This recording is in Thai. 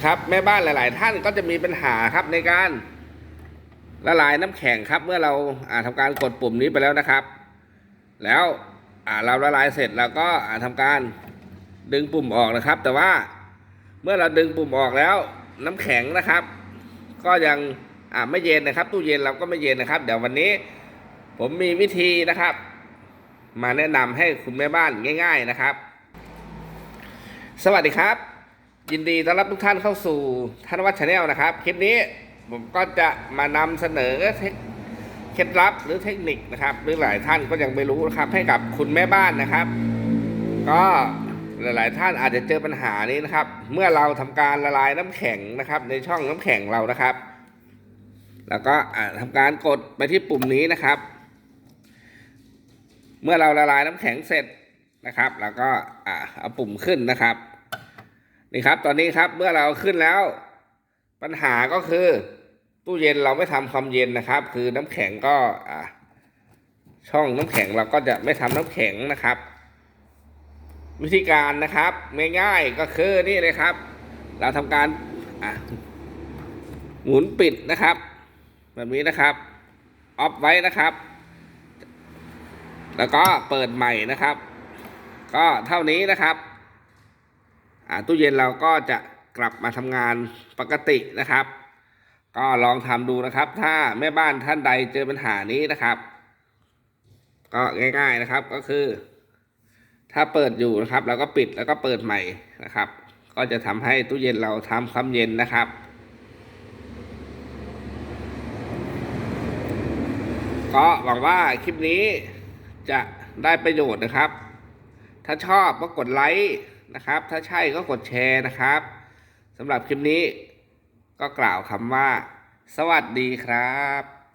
ครับแม่บ้านหลาย ๆ ท่านก็จะมีปัญหาครับในการละลายน้ำแข็งครับ เมื่อเราอ่าทำการกดปุ่มนี้ไปแล้วนะครับ แล้วเราละลายเสร็จเราก็อ่าทำการดึงปุ่มออกนะครับ แต่ว่าเมื่อเราดึงปุ่มออกแล้วน้ำแข็งนะครับ ก็ยังไม่เย็นนะครับ ตู้เย็นเราก็ไม่เย็นนะครับ เดี๋ยววันนี้ผมมีวิธีนะครับ มาแนะนำให้คุณแม่บ้านง่าย ๆนะครับ สวัสดีครับ ยินดีต้อนรับทุกท่านเข้าสู่ท่านวัดชาแนลนะครับ คลิปนี้ผมก็จะมานำเสนอเคล็ดลับหรือเทคนิคนะครับหรือหลายท่านก็ยังไม่รู้นะครับ ให้กับคุณแม่บ้านนะครับ ก็หลาย ๆ ท่านอาจจะเจอปัญหานี้นะครับ เมื่อเราทำการละลายน้ำแข็งนะครับ ในช่องน้ำแข็งเรานะครับ แล้วก็อ่าทำการกดไปที่ปุ่มนี้นะครับ เมื่อเราละลายน้ำแข็งเสร็จนะครับ แล้วก็เอาปุ่มขึ้นนะครับ นี่ครับ ตอนนี้ครับเมื่อเราขึ้นแล้ว ปัญหาก็คือ ตู้เย็นเราไม่ทำความเย็นนะครับ คือน้ำแข็งก็อ่าช่องน้ำแข็งเราก็จะไม่ทำน้ำแข็งนะครับ วิธีการนะครับง่ายๆก็คือนี่เลยครับ เราทำการอะหมุนปิดนะครับ แบบนี้นะครับออฟไว้นะครับ แล้วก็เปิดใหม่นะครับ ก็เท่านี้นะครับ ตู้เย็นเราก็จะกลับมาทำงานปกตินะครับ ก็ลองทำดูนะครับ ถ้าแม่บ้านท่านใดเจอปัญหานี้นะครับ ก็ง่ายๆนะครับก็คือ ถ้าเปิดอยู่นะครับเราก็ปิดแล้วก็เปิดใหม่นะครับ ก็จะทำให้ตู้เย็นเราทำความเย็นนะครับก็หวังว่าคลิปนี้จะได้ประโยชน์นะครับ ถ้าชอบก็กดไลค์นะครับ ถ้าใช่ก็กดแชร์นะครับสำหรับคลิปนี้ก็กล่าวคำว่า สวัสดีครับ